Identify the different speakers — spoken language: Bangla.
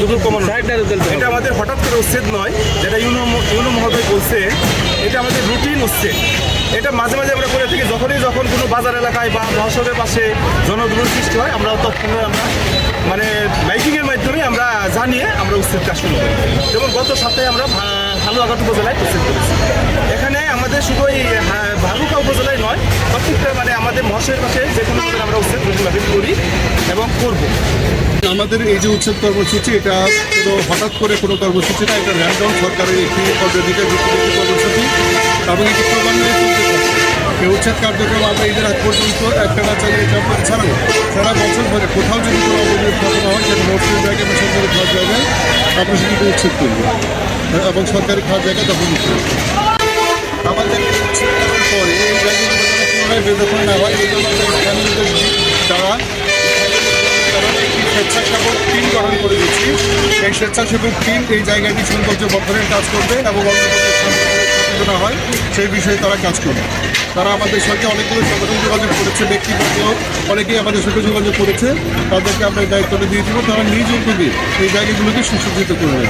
Speaker 1: দুর্যোগ কমানো এটা আমাদের হঠাৎ করে উচ্ছেদ নয় যেটা ইউনো ইউনো মহোদয় বলছে এটা আমাদের রুটিন উচ্ছেদ। এটা মাঝে মাঝে আমরা করে থাকি যখনই যখন কোনো বাজার এলাকায় বা মহাসড়কের পাশে জনদ্রোহ সৃষ্টি হয় আমরা তৎক্ষণাৎ আমরা মানে মাইকিংয়ের মাধ্যমে আমরা জানিয়ে আমরা উচ্ছেদ কাজ শুরু করি। যেমন গত সপ্তাহে আমরা ভা- হালুয়াঘাট উপজেলায় উচ্ছেদ করেছি এখানে আমাদের শুধু এই হা- ভালুকা উপজেলায় নয় প্রত্যেকটা মানে আমাদের মহাশয়ের পাশে যে কোনো জায়গায় আমরা উচ্ছেদ রেগুলারলি করি এবং করব।
Speaker 2: আমাদের এই যে উচ্ছেদ কর্মসূচি, এটা কোনো হঠাৎ করে কোনো কর্মসূচি না, এটা র্যান্ডম সরকারের একটি অগ্রাধিকার কর্মসূচি। এবং এটি ক্রমান্বয়ে চলতে থাকে এই উচ্ছেদ কার্যক্রম আমরা এদের আগ পর্যন্ত একটা না চালিয়ে যাব এছাড়াও সারা বছর ধরে কোথাও যদি কোনো অবৈধ ঘটনা হয়, সেটা মসজিদ জায়গায় বা সরকারি খাওয়ার জায়গায় আমরা সেটিকে উচ্ছেদ করব। এবং সরকারি খাওয়ার জায়গা তখন উচ্ছেদ। আমাদের উচ্ছেদ করার পরে এই জায়গাগুলো পুনরায় বেদখল না হয়, এই জন্য দ্বারা স্বেচ্ছাসেবক টিম গঠন করে দিচ্ছি। এই স্বেচ্ছাসেবক টিম এই জায়গাটি সৌন্দর্য বর্ধনের কাজ করবে এবং অন্য হয়, সেই বিষয়ে তারা কাজ করবে। তারা আমাদের সঙ্গে অনেকগুলো সংগঠন যোগাযোগ করেছে, ব্যক্তিগত অনেকেই আমাদের সঙ্গে যোগাযোগ করেছে। তাদেরকে আমরা দায়িত্বটা দিয়ে দিব। তারা নিজ উদ্যোগে এই জায়গাগুলোকে সুসজ্জিত করবে